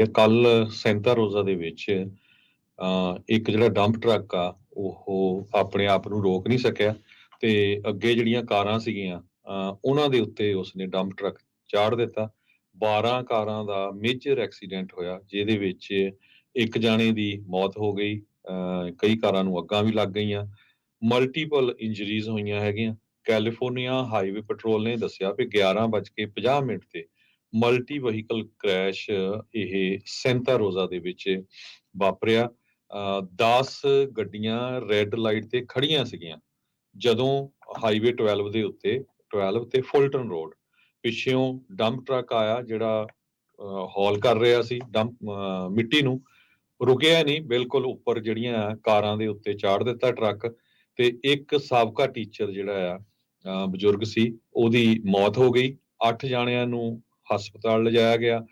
ਹੈਗੀ ਆ। ਕੱਲ ਸੈਂਟਾ ਰੋਜ਼ਾ ਦੇ ਵਿੱਚ ਇੱਕ ਜਿਹੜਾ ਡੰਪ ਟਰੱਕ ਆ ਉਹ ਆਪਣੇ ਆਪ ਨੂੰ ਰੋਕ ਨਹੀਂ ਸਕਿਆ ਤੇ ਅੱਗੇ ਜਿਹੜੀਆਂ ਕਾਰਾਂ ਸੀਗੀਆਂ ਉਹਨਾਂ ਦੇ ਉੱਤੇ ਉਸਨੇ ਡੰਪ ਟਰੱਕ ਚਾੜ ਦਿੱਤਾ। 12 ਕਾਰਾਂ ਦਾ ਮੇਜਰ ਐਕਸੀਡੈਂਟ ਹੋਇਆ ਜਿਹਦੇ ਵਿੱਚ ਇੱਕ ਜਾਣੇ ਦੀ ਮੌਤ ਹੋ ਗਈ ਅ, ਕਈ ਕਾਰਾਂ ਨੂੰ ਅੱਗਾਂ ਵੀ ਲੱਗ ਗਈਆਂ। ਮਲਟੀਪਲ ਇੰਜਰੀਜ਼ ਹੋਈਆਂ ਹੈਗੀਆਂ। ਕੈਲੀਫੋਰਨੀਆ ਹਾਈਵੇ ਪੈਟਰੋਲ ਨੇ ਦੱਸਿਆ ਕਿ 11:50 ਮਿੰਟ ਤੇ ਮਲਟੀ ਵਹੀਕਲ ਕ੍ਰੈਸ਼ ਇਹ ਸੈਂਟਾ ਰੋਜ਼ਾ ਦੇ ਵਿੱਚ ਵਾਪਰਿਆ। 10 ਗੱਡੀਆਂ ਰੈੱਡ ਲਾਈਟ ਤੇ ਖੜੀਆਂ ਸੀਗੀਆਂ ਜਦੋਂ ਹਾਈਵੇ 12 ਦੇ ਉੱਤੇ 12 ਤੇ ਫੁਲਟਨ ਰੋਡ ਪਿੱਛੇੋਂ ਡੰਪ ਟਰੱਕ ਆਇਆ ਜਿਹੜਾ ਹੌਲ ਕਰ ਰਿਹਾ ਸੀ ਡੰਪ ਮਿੱਟੀ ਨੂੰ। ਰੁਕਿਆ ਨਹੀਂ, ਬਿਲਕੁਲ ਉੱਪਰ ਜਿਹੜੀਆਂ ਕਾਰਾਂ ਦੇ ਉੱਤੇ ਚਾੜ ਦਿੱਤਾ ਟਰੱਕ ਤੇ ਇੱਕ ਸਾਬਕਾ ਟੀਚਰ ਜਿਹੜਾ ਆ ਬਜ਼ੁਰਗ ਸੀ, ਉਹਦੀ ਮੌਤ ਹੋ ਗਈ। 8 ਜਾਣਿਆਂ ਨੂੰ ਹਸਪਤਾਲ ਲਿਜਾਇਆ ਗਿਆ।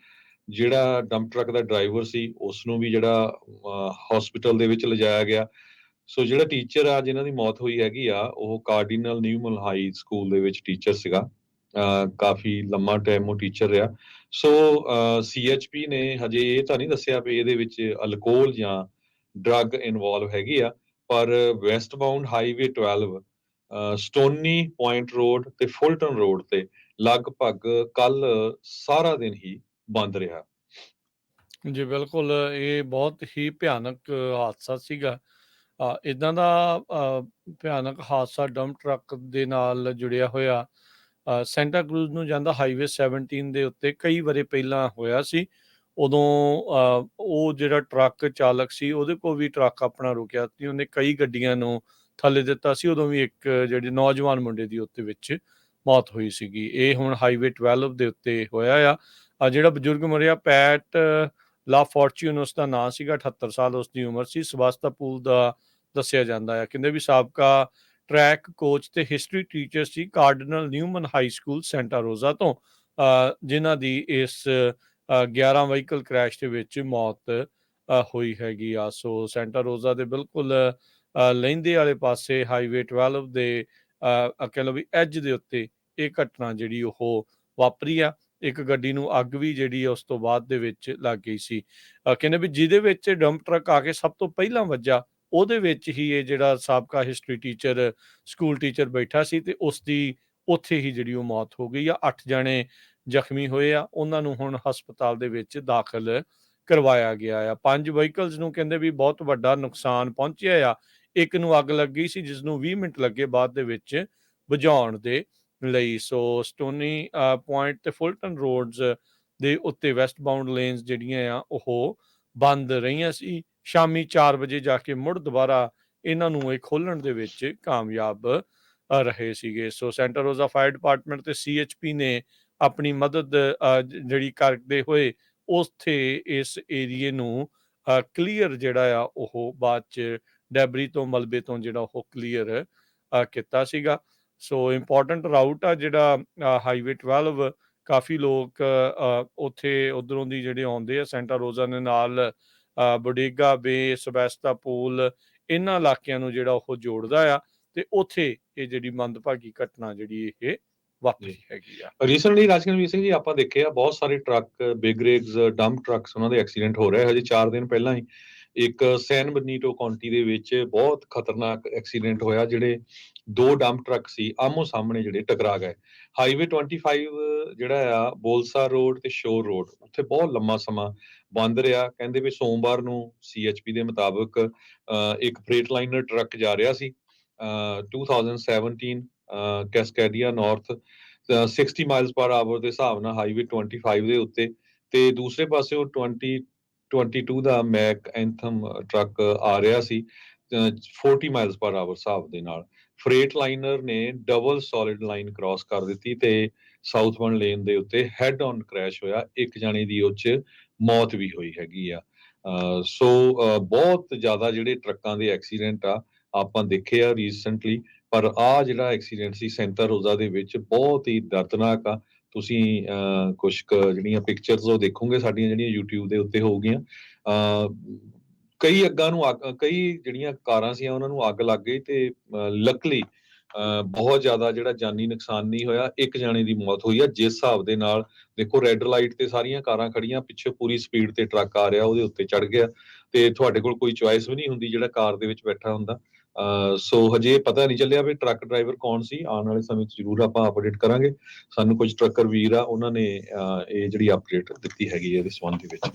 ਜਿਹੜਾ ਡੰਪ ਟਰੱਕ ਦਾ ਡਰਾਈਵਰ ਸੀ ਉਸ ਨੂੰ ਵੀ ਜਿਹੜਾ ਹਸਪੀਟਲ ਦੇ ਵਿੱਚ ਲਿਜਾਇਆ ਗਿਆ। ਸੋ ਜਿਹੜਾ ਟੀਚਰ ਆ ਜਿਨ੍ਹਾਂ ਦੀ ਮੌਤ ਹੋਈ ਹੈਗੀ ਆ, ਉਹ ਕਾਰਡੀਨਲ ਨਿਊ ਮਲਹਾਈ ਸਕੂਲ ਦੇ ਵਿੱਚ ਟੀਚਰ ਸੀਗਾ। ਕਾਫੀ ਲੰਮਾ ਟਾਈਮ ਉਹ ਟੀਚਰ ਰਿਹਾ। ਸੋ ਸੀਐਚਪੀ ਨੇ ਹਜੇ ਇਹ ਤਾਂ ਨਹੀਂ ਦੱਸਿਆ ਵੀ ਇਹਦੇ ਵਿੱਚ ਅਲਕੋਹਲ ਜਾਂ ਡਰੱਗ ਇਨਵੋਲਵ ਹੈਗੀ ਆ, ਪਰ westbound highway 12 Stony Point Road ਤੇ ਫੁਲਟਨ ਰੋਡ ਤੇ ਲਗਭਗ ਕੱਲ ਸਾਰਾ ਦਿਨ ਹੀ ਬੰਦ ਰਿਹਾ। ਜੀ ਬਿਲਕੁਲ ਇਹ ਬਹੁਤ ਹੀ ਭਿਆਨਕ ਹਾਦਸਾ ਸੀਗਾ। ਇਦਾਂ ਦਾ ਭਿਆਨਕ ਹਾਦਸਾ ਡੰਪ ਟਰੱਕ ਦੇ ਨਾਲ ਜੁੜਿਆ ਹੋਇਆ ਸੈਂਟਾ ਕਰੂਜ਼ ਨੂੰ ਜਾਂਦਾ ਹਾਈਵੇ 17 ਦੇ ਉੱਤੇ ਕਈ ਵਾਰੀ ਪਹਿਲਾਂ ਹੋਇਆ ਸੀ। ਉਦੋਂ ਅ, ਉਹ ਜਿਹੜਾ ਟਰੱਕ ਚਾਲਕ ਸੀ ਉਹਦੇ ਕੋਲ ਵੀ ਟਰੱਕ ਆਪਣਾ ਰੁਕਿਆ ਸੀ। ਉਹਨੇ ਕਈ ਗੱਡੀਆਂ ਨੂੰ ਥੱਲੇ ਦਿੱਤਾ ਸੀ ਉਦੋਂ ਵੀ ਇੱਕ ਜਿਹੜੇ ਨੌਜਵਾਨ ਮੁੰਡੇ ਦੀ ਉੱਤੇ ਵਿੱਚ ਮੌਤ ਹੋਈ ਸੀਗੀ। ਇਹ ਹੁਣ ਹਾਈਵੇ 12 ਦੇ ਉੱਤੇ ਹੋਇਆ ਆ। ਆ ਜਿਹੜਾ ਬਜ਼ੁਰਗ ਮਰਿਆ ਪੈਟ ਲਾ ਫੋਰਚੂਨ ਉਸ ਦਾ ਨਾਂ ਸੀਗਾ 78 ਸਾਲ ਉਸ ਦੀ ਉਮਰ ਸੀ। ਸਵਾਸਤਾਪੂਲ ਦਾ ਦੱਸਿਆ ਜਾਂਦਾ ਹੈ ਕਹਿੰਦੇ ਵੀ ਸਾਬਕਾ ਟਰੈਕ ਕੋਚ ਤੇ ਹਿਸਟਰੀ ਟੀਚਰ ਸੀ Cardinal Newman High School Santa Rosa ਤੋਂ ਅ, ਜਿਨ੍ਹਾਂ ਦੀ ਇਸ ਅ, 11 ਵਹੀਕਲ ਕ੍ਰੈਸ਼ ਦੇ ਵਿੱਚ ਮੌਤ ਹੋਈ ਹੈਗੀ ਆ। ਸੋ ਸੈਂਟਾ ਰੋਜ਼ਾ ਦੇ ਬਿਲਕੁਲ ਲਹਿੰਦੇ ਵਾਲੇ ਪਾਸੇ ਹਾਈਵੇ 12 ਦੇ ਅ, ਕਹਿ ਲਓ ਵੀ ਐਜ ਦੇ ਉੱਤੇ ਇਹ ਘਟਨਾ ਜਿਹੜੀ ਉਹ ਵਾਪਰੀ ਆ। ਇੱਕ ਗੱਡੀ ਨੂੰ ਅੱਗ ਵੀ ਜਿਹੜੀ ਉਸ ਤੋਂ ਬਾਅਦ ਦੇ ਵਿੱਚ ਲੱਗ ਗਈ ਸੀ। ਕਹਿੰਦੇ ਵੀ ਜਿਹਦੇ ਵਿੱਚ ਡੰਪ ਟਰੱਕ ਆ ਕੇ ਸਭ ਤੋਂ ਪਹਿਲਾਂ ਵੱਜਾ ਉਹਦੇ ਵਿੱਚ ਹੀ ਇਹ ਜਿਹੜਾ ਸਾਬਕਾ ਹਿਸਟਰੀ ਟੀਚਰ ਸਕੂਲ ਟੀਚਰ ਬੈਠਾ ਸੀ ਤੇ ਉਸ ਦੀ ਉੱਥੇ ਹੀ ਜਿਹੜੀ ਉਹ ਮੌਤ ਹੋ ਗਈ ਆ। 8 ਜਣੇ ਜ਼ਖਮੀ ਹੋਏ ਆ। ਉਹਨਾਂ ਨੂੰ ਹੁਣ ਹਸਪਤਾਲ ਦੇ ਵਿੱਚ ਦਾਖਲ ਕਰਵਾਇਆ ਗਿਆ ਆ। ਪੰਜ ਵਹੀਕਲਸ ਨੂੰ ਕਹਿੰਦੇ ਵੀ ਬਹੁਤ ਵੱਡਾ ਨੁਕਸਾਨ ਪਹੁੰਚਿਆ ਆ। ਇੱਕ ਨੂੰ ਅੱਗ ਲੱਗੀ ਸੀ, ਜਿਸ ਨੂੰ 20 ਮਿੰਟ ਲੱਗੇ ਬਾਅਦ ਦੇ ਵਿੱਚ ਬੁਝਾਉਣ ਦੇ ਲਈ। ਸੋ ਸਟੋਨੀ ਪੁਆਇੰਟ ਤੇ ਫੁਲਟਨ ਰੋਡਸ ਦੇ ਉੱਤੇ ਵੈਸਟ ਬਾਉਂਡ ਲੇਨਸ ਜਿਹੜੀਆਂ ਆ, ਉਹ ਬੰਦ ਰਹੀਆਂ ਸੀ। ਸ਼ਾਮੀ 4 ਵਜੇ ਜਾ ਕੇ ਮੁੜ ਦੁਬਾਰਾ ਇਹਨਾਂ ਨੂੰ ਇਹ ਖੋਲਣ ਦੇ ਵਿੱਚ ਕਾਮਯਾਬ ਰਹੇ ਸੀਗੇ। So Santa Rosa fire department ਤੇ ਸੀਐਚਪੀ ਨੇ ਆਪਣੀ ਮਦਦ ਜਿਹੜੀ ਕਰਦੇ ਹੋਏ ਉੱਥੇ ਇਸ ਏਰੀਏ ਨੂੰ ਕਲੀਅਰ ਜਿਹੜਾ ਆ ਉਹ ਬਾਅਦ ਚ ਡੈਬਰੀ ਤੋਂ ਮਲਬੇ ਤੋਂ ਜਿਹੜਾ ਉਹ ਕਲੀਅਰ ਕੀਤਾ ਸੀਗਾ। ਸੋ ਇੰਪੋਰਟੈਂਟ ਰਾਊਟ ਆ ਜਿਹੜਾ ਹਾਈਵੇ 12 ਕਾਫੀ ਲੋਕ ਅ, ਉੱਥੇ ਉਧਰੋਂ ਦੀ ਜਿਹੜੇ ਆਉਂਦੇ ਆ ਸੈਂਟਾ ਰੋਜ਼ਾ ਦੇ ਨਾਲ ਅ, ਬੋਡੇਗਾ ਬੇ ਸਬੈਸਤਾਪੂਲ ਇਹਨਾਂ ਇਲਾਕਿਆਂ ਨੂੰ ਜਿਹੜਾ ਉਹ ਜੋੜਦਾ ਆ ਤੇ ਉੱਥੇ ਇਹ ਜਿਹੜੀ ਮੰਦਭਾਗੀ ਘਟਨਾ ਜਿਹੜੀ ਇਹ ਵਾਪਰੀ। ਹੈਗੀ ਆ। ਰੀਸੈਂਟਲੀ ਰਾਜਕਨਵੀਰ ਸਿੰਘ ਜੀ ਆਪਾਂ ਦੇਖਿਆ ਬਹੁਤ ਸਾਰੇ truck big rigs dump trucks ਉਹਨਾਂ ਦੇ ਐਕਸੀਡੈਂਟ ਹੋ ਰਹੇ ਹਜੇ 4 ਦਿਨ ਪਹਿਲਾਂ ਹੀ ਇੱਕ ਸੈਨ ਬਨੀਟੋ ਕਾਉਂਟੀ ਦੇ ਵਿੱਚ ਬਹੁਤ ਖਤਰਨਾਕ ਐਕਸੀਡੈਂਟ ਹੋਇਆ ਜਿਹੜੇ ਦੋ ਡੰਪ ਟਰੱਕ ਸੀ ਆਮੋ ਸਾਹਮਣੇ ਜਿਹੜੇ ਟਕਰਾ ਗਏ। ਹਾਈਵੇ 25 ਜਿਹੜਾ ਆ ਬੋਲਸਾ ਰੋਡ ਤੇ ਸ਼ੋਰ ਰੋਡ ਉੱਥੇ ਬਹੁਤ ਲੰਮਾ ਸਮਾਂ ਬੰਦ ਰਿਹਾ। ਕਹਿੰਦੇ ਵੀ ਸੋਮਵਾਰ ਨੂੰ ਸੀਐਚਪੀ ਦੇ ਮੁਤਾਬਕ ਇੱਕ ਫਰੇਟ ਲਾਈਨਰ ਟਰੱਕ ਜਾ ਰਿਹਾ ਸੀ। ਅ, 2017 Cascadia North 60 miles per hour ਦੇ ਹਿਸਾਬ ਨਾਲ ਹਾਈਵੇ 25 ਦੇ ਉੱਤੇ ਤੇ ਦੂਸਰੇ ਪਾਸੇ ਉਹ 20 22 ਦਾ ਮੈਕ ਐਂਥਮ ਟਰੱਕ ਆ ਰਿਹਾ ਸੀ 40 ਮਾਈਲਸ ਪਰ ਆਵਰ ਹਿਸਾਬ ਦੇ ਨਾਲ। ਫਰੇਟ ਲਾਈਨਰ ਨੇ ਡਬਲ ਸੋਲਿਡ ਲਾਈਨ ਕ੍ਰਾਸ ਕਰ ਦਿੱਤੀ ਤੇ ਸਾਊਥਬਰਨ ਲੇਨ ਦੇ ਉੱਤੇ ਹੈਡ ਔਨ ਕ੍ਰੈਸ਼ ਹੋਇਆ। ਇੱਕ ਜਣੇ ਦੀ ਉਹ 'ਚ ਮੌਤ ਵੀ ਹੋਈ ਹੈਗੀ ਆ। ਸੋ ਬਹੁਤ ਜ਼ਿਆਦਾ ਜਿਹੜੇ ਟਰੱਕਾਂ ਦੇ ਐਕਸੀਡੈਂਟ ਆ, ਆਪਾਂ ਦੇਖੇ ਆ ਰੀਸੈਂਟਲੀ ਪਰ ਆ ਜਿਹੜਾ ਐਕਸੀਡੈਂਟ ਸੀ ਸੈਂਟਾ ਰੋਜ਼ਾ ਦੇ ਵਿੱਚ ਬਹੁਤ ਹੀ ਦਰਦਨਾਕ ਆ। ਤੁਸੀਂ ਅਹ, ਜਿਹੜੀਆਂ ਪਿਕਚਰਸ ਉਹ ਦੇਖੋਗੇ ਸਾਡੀਆਂ ਜਿਹੜੀਆਂ YouTube ਦੇ ਉੱਤੇ ਹੋਊਗੀਆਂ ਅਹ, ਕਈ ਅੱਗਾਂ ਨੂੰ ਕਈ ਜਿਹੜੀਆਂ ਕਾਰਾਂ ਸੀ ਉਹਨਾਂ ਨੂੰ ਅੱਗ ਲੱਗ ਗਈ ਤੇ ਲੱਕਲੀ ਅਹ ਬਹੁਤ ਜ਼ਿਆਦਾ ਜਿਹੜਾ ਜਾਨੀ ਨੁਕਸਾਨ ਨਹੀਂ ਹੋਇਆ। ਇੱਕ ਜਾਣੇ ਦੀ ਮੌਤ ਹੋਈ ਆ। ਜਿਸ ਹਿਸਾਬ ਦੇ ਨਾਲ ਦੇਖੋ ਰੈੱਡ ਲਾਈਟ ਤੇ ਸਾਰੀਆਂ ਕਾਰਾਂ ਖੜੀਆਂ ਪਿੱਛੇ ਪੂਰੀ ਸਪੀਡ ਤੇ ਟਰੱਕ ਆ ਰਿਹਾ ਉਹਦੇ ਉੱਤੇ ਚੜ ਗਿਆ ਤੇ ਤੁਹਾਡੇ ਕੋਲ ਕੋਈ ਚੁਆਇਸ ਵੀ ਨਹੀਂ ਹੁੰਦੀ ਜਿਹੜਾ ਕਾਰ ਦੇ ਵਿੱਚ ਬੈਠਾ ਹੁੰਦਾ। ਸੋ ਹਜੇ ਪਤਾ ਨਹੀਂ ਚੱਲਿਆ ਵੀ ਟਰੱਕ ਡਰਾਈਵਰ ਕੌਣ ਸੀ। ਆਉਣ ਵਾਲੇ ਸਮੇਂ 'ਚ ਜ਼ਰੂਰ ਆਪਾਂ ਅਪਡੇਟ ਕਰਾਂਗੇ। ਸਾਨੂੰ ਕੁਝ ਟਰੱਕਰ ਵੀਰ ਆ, ਉਹਨਾਂ ਨੇ ਇਹ ਜਿਹੜੀ ਅਪਡੇਟ ਦਿੱਤੀ ਹੈਗੀ ਹੈ ਇਸ ਸੰਬੰਧ ਦੇ ਵਿੱਚ।